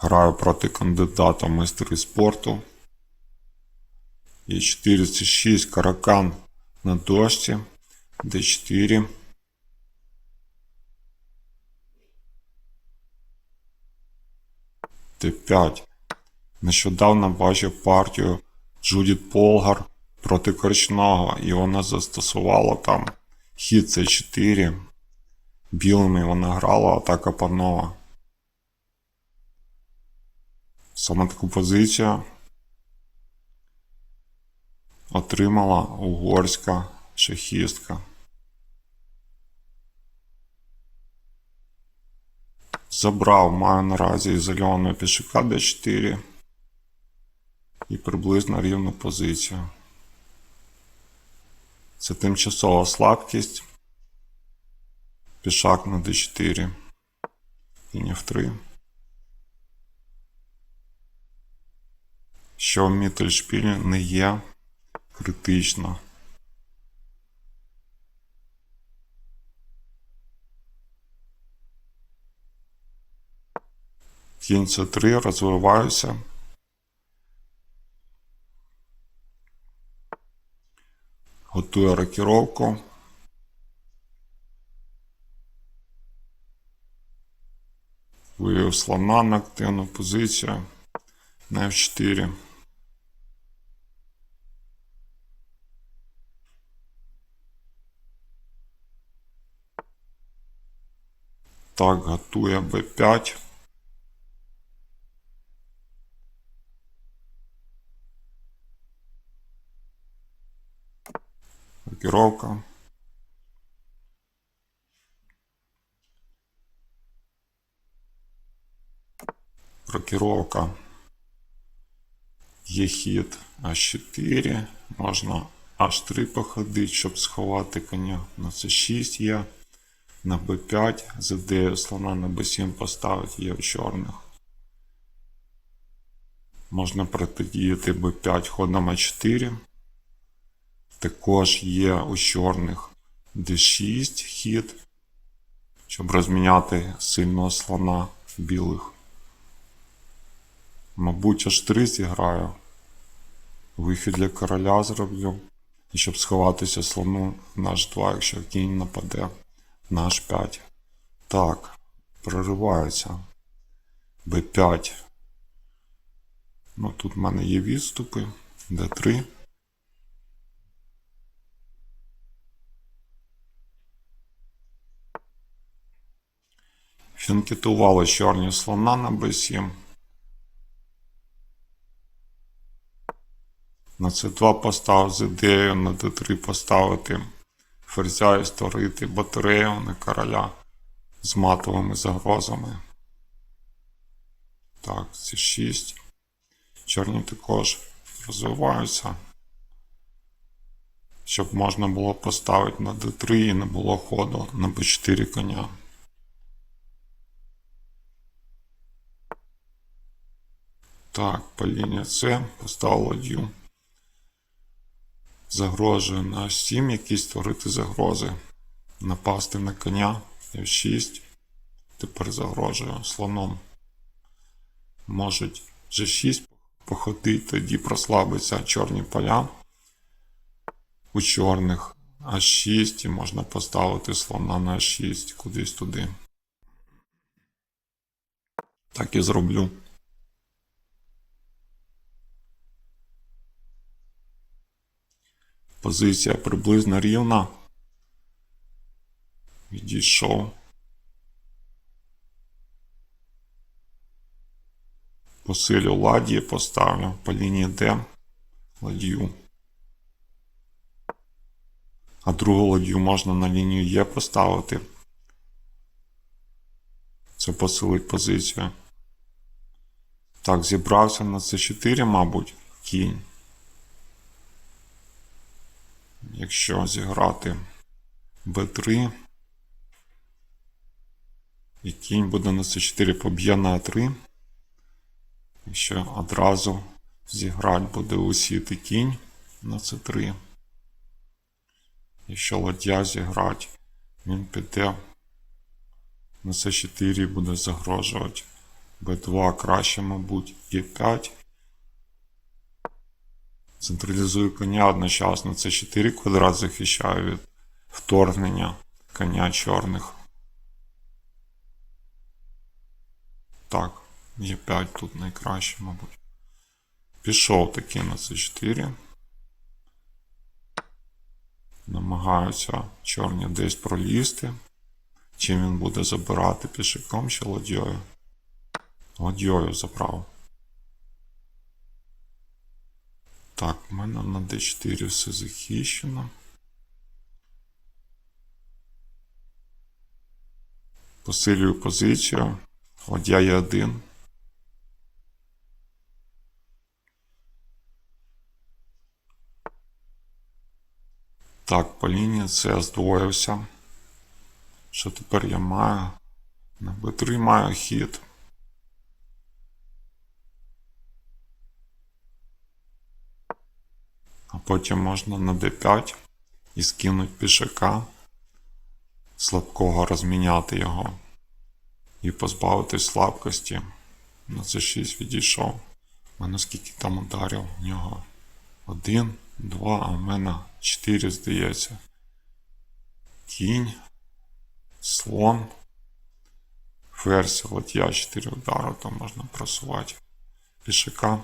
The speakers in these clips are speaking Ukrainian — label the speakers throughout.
Speaker 1: Граю проти кандидата в майстри спорту. Е4 це 6 каракан на дошці. Д4. Д5. Нещодавно бачив партію Джудіт Полгар проти Корчного, і вона застосувала там хід С4. Білими вона грала атака панова. Саме таку позицію отримала угорська шахістка. Забрав, маю наразі ізольованого пішака d4 і приблизно рівну позицію. Це тимчасова слабкість. Пішак на d4. Кінь f3. Що в Міттельшпілі не є критично. Кінь С3 розвиваюся. Готую рокіровку. Вивів слона на активну позицію на F4. Так, готує B5. Рокіровка. Рокіровка. Є хід А4. Можна H3 походити, щоб сховати коня. На С6 є. На Б5. За слона на Б7 поставити є в чорних. Можна протидіяти Б5 ходом А4. Також є у чорних D6 хід, щоб розміняти сильного слона білих. Мабуть, аж 3 зіграю. Вихід для короля зроблю. І щоб сховатися слону на H2, якщо кінь нападе на H5. Так, проривається. B5. Ну, тут в мене є відступи. D3. Фінкетували чорні слона на b7. На c2 поставив з ідеєю на d3 поставити ферзя і створити батарею на короля з матовими загрозами. Так, c6. Чорні також розвиваються. Щоб можна було поставити на d3 і не було ходу на b4 коня. Так, по лінії С поставив ладью. Загрожує на 7 якісь створити загрози. Напасти на коня F6. Тепер загрожує слоном. Можуть G6 походити, тоді прослабиться чорні поля. У чорних А6 і можна поставити слона на А6 кудись туди. Так і зроблю. Позиція приблизно рівна. Відійшов. Посилю ладі поставлю по лінії Д ладью. А другу ладью можна на лінію Е поставити. Це посилить позицію. Так, зібрався на С4, мабуть, кінь. Якщо зіграти b3, і кінь буде на c4 поб'є на a3. Якщо одразу зіграти буде усіти кінь на c3. Якщо ладья зіграти, він піде на c4 і буде загрожувати Б2 краще, мабуть, Е5. Централізую коня одночасно. Це 4 квадрат захищаю від вторгнення коня чорних. Так, Е5 тут найкраще, мабуть. Пішов таки на С4. Намагаються чорні десь пролізти. Чим він буде забирати пішаком чи ладьою? Ладьою забрав. Так, в мене на D4 все захищено. Посилюю позицію. Ладья є один. Так, по лінії це здвоївся. Що тепер я маю? На B3 хід. А потім можна на D5 і скинуть пішака, слабкого розміняти його і позбавитись слабкості. На C6 відійшов. У мене скільки там ударів в нього? Один, два, а в мене чотири, здається. Кінь, слон, ферзь, от я 4 удари, то можна просувати пішака.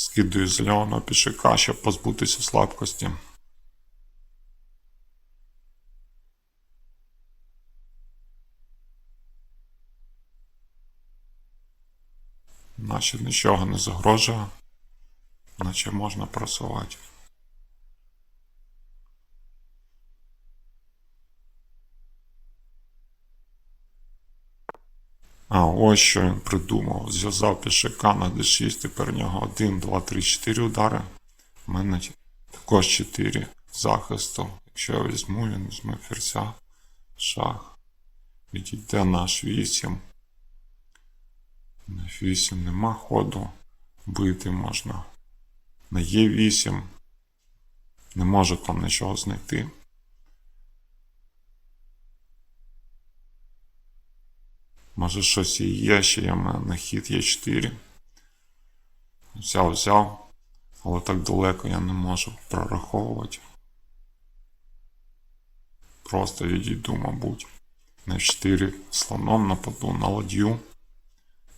Speaker 1: Скидую зеленого пішака, щоб позбутися слабкості. Наче нічого не загрожує, наче можна просувати. А, ось що він придумав. Зв'язав пішака на d6, тепер у нього 1, 2, 3, 4 удари. У мене також 4 захисту. Якщо я візьму, він візьме ферзя, шах. Відійде на h8. На f8 нема ходу. Бити можна. На e8 не можу там нічого знайти. Може щось і є, ще є на хід є 4. Взяв, взяв, але так далеко я не можу прораховувати. Просто відійду, мабуть. На 4 слоном нападу на ладью.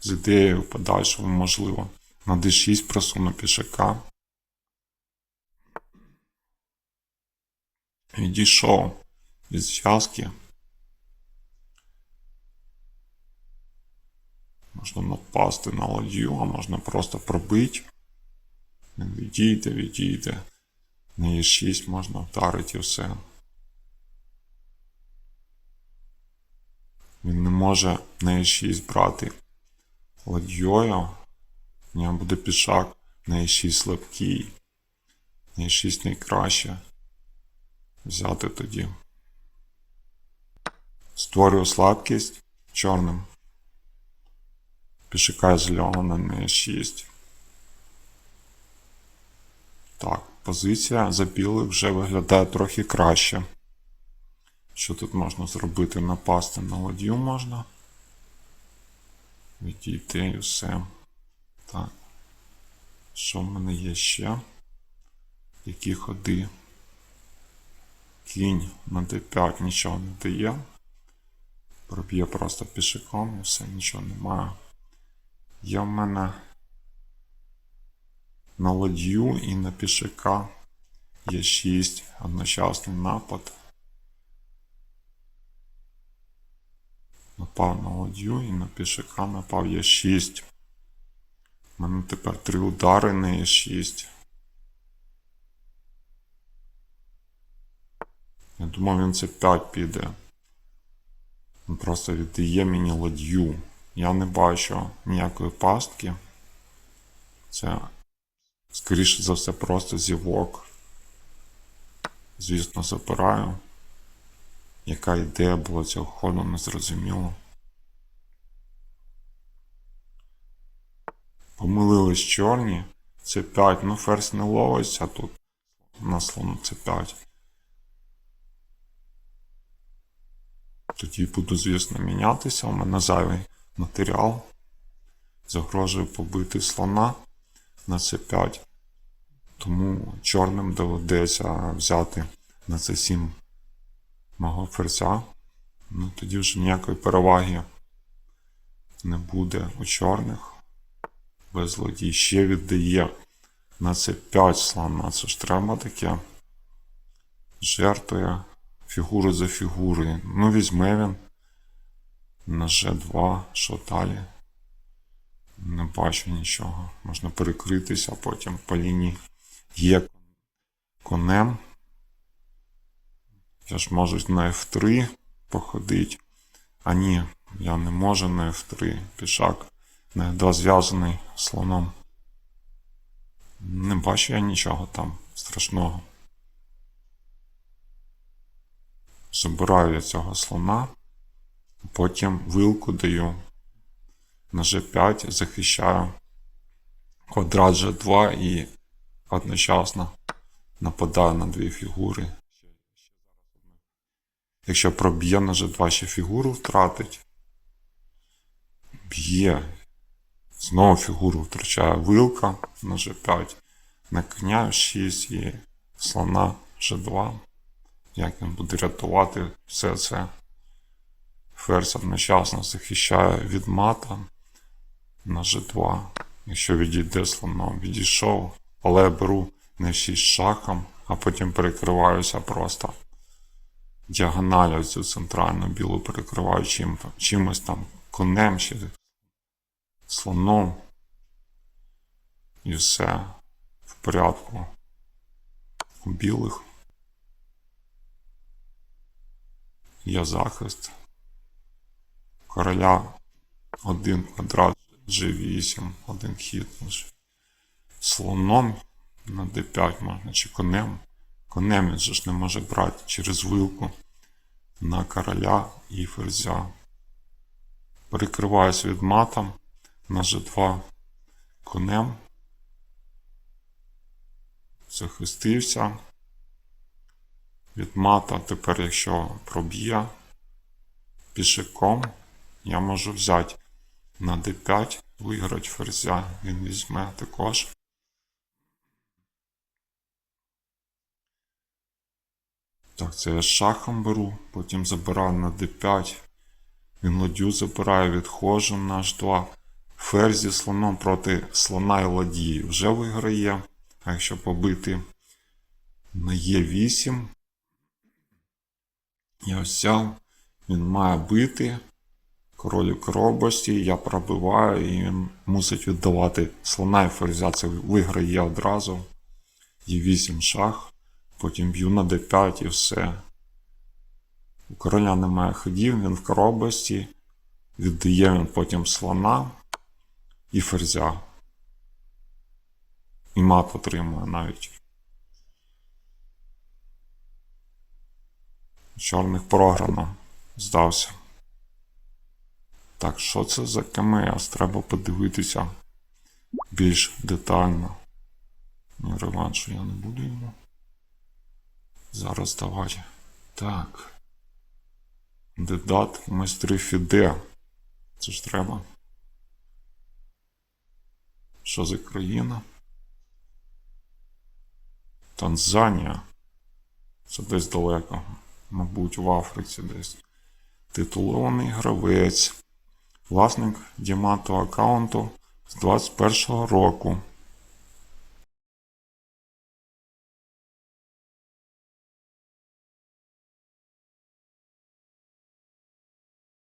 Speaker 1: З ідеєю подальшого можливо. На d6 просуну пішака. Відійшов від зв'язки. Можна напасти на ладью, а можна просто пробити. Відійде, відійде. На Е6 можна вдарити і все. Він не може на Е6 брати ладьою. У нього буде пішак на Е6 слабкий. На Е6 найкраще взяти тоді. Створюю слабкість чорним. Пішака зеленого на Е6. Так, позиція за білих вже виглядає трохи краще. Що тут можна зробити? Напасти на ладью можна. Відійти і все. Так. Що в мене є ще? Які ходи? Кінь на d5 нічого не дає. Проб'є просто пішаком і все, нічого немає. Є в мене на ладью і на пішака є 6 одночасний напад. Напав на ладью і на пішака напав є 6. У мене тепер 3 удари на є 6. Я думав, він це 5 піде. Він просто віддає мені ладью. Я не бачу ніякої пастки. Це, скоріше за все, просто зівок. Звісно, запираю. Яка ідея була цього ходу, не зрозуміло. Помилились чорні. Це 5. Ну, ферзь не ловиться тут. На слону це 5. Тоді буду, звісно, мінятися. У мене зайвий матеріал. Загрожує побити слона на c5. Тому чорним доведеться взяти на c7 мого ферзя. Ну тоді вже ніякої переваги не буде у чорних. Беззлодій ще віддає на це 5 слона. Це ж треба таке. Жертвує фігуру за фігурою. Ну, візьме він на G2, що далі. Не бачу нічого. Можна перекритися, а потім по лінії є конем. Я ж можу на F3 походити. А ні, я не можу на F3. Пішак на F2 зв'язаний слоном. Не бачу я нічого там страшного. Забираю я цього слона, потім вилку даю на G5, захищаю квадрат G2 і одночасно нападаю на дві фігури. Якщо проб'є на G2 ще фігуру втратить, б'є. Знову фігуру втрачає вилка на G5, на коня 6 і слона G2. Як він буде рятувати все це? Ферзь одночасно захищає від мата на G2. Якщо відійде слоном, відійшов, але я беру не 6 шахом, а потім перекриваюся просто діагоналю цю центральну білу перекриваю чим, чимось там конем чи слоном. І все в порядку у білих. Є захист. Короля один квадрат G8, один хід. Слоном на D5 можна чи конем. Конем він же ж не може брати через вилку на короля і ферзя. Перекриваюсь від матом на G2 конем. Захистився. Від мата тепер, якщо проб'є пішиком, я можу взяти на d5, виграти ферзя, він візьме також. Так, це я шахом беру, потім забираю на d5. Він ладью забирає, відходжу на h2. Ферзь зі слоном проти слона і ладії вже виграє. А якщо побити на Е8, я взяв, він має бити. Король у коробості, я пробиваю, і він мусить віддавати слона і ферзя. Це виграє одразу. Є 8 шах. Потім б'ю на d5 і все. У короля немає ходів, він в коробості. Віддає він потім слона і ферзя. І мат отримує навіть. Чорних програно здався. Так, що це за КМС? Треба подивитися більш детально. Ну, реваншу я не буду йому. Зараз давати. Так. Дедат майстри Фіде. Це ж треба. Що за країна? Танзанія. Це десь далеко. Мабуть, в Африці десь. Титулований гравець. Власник Дімато аккаунту з 2021 року.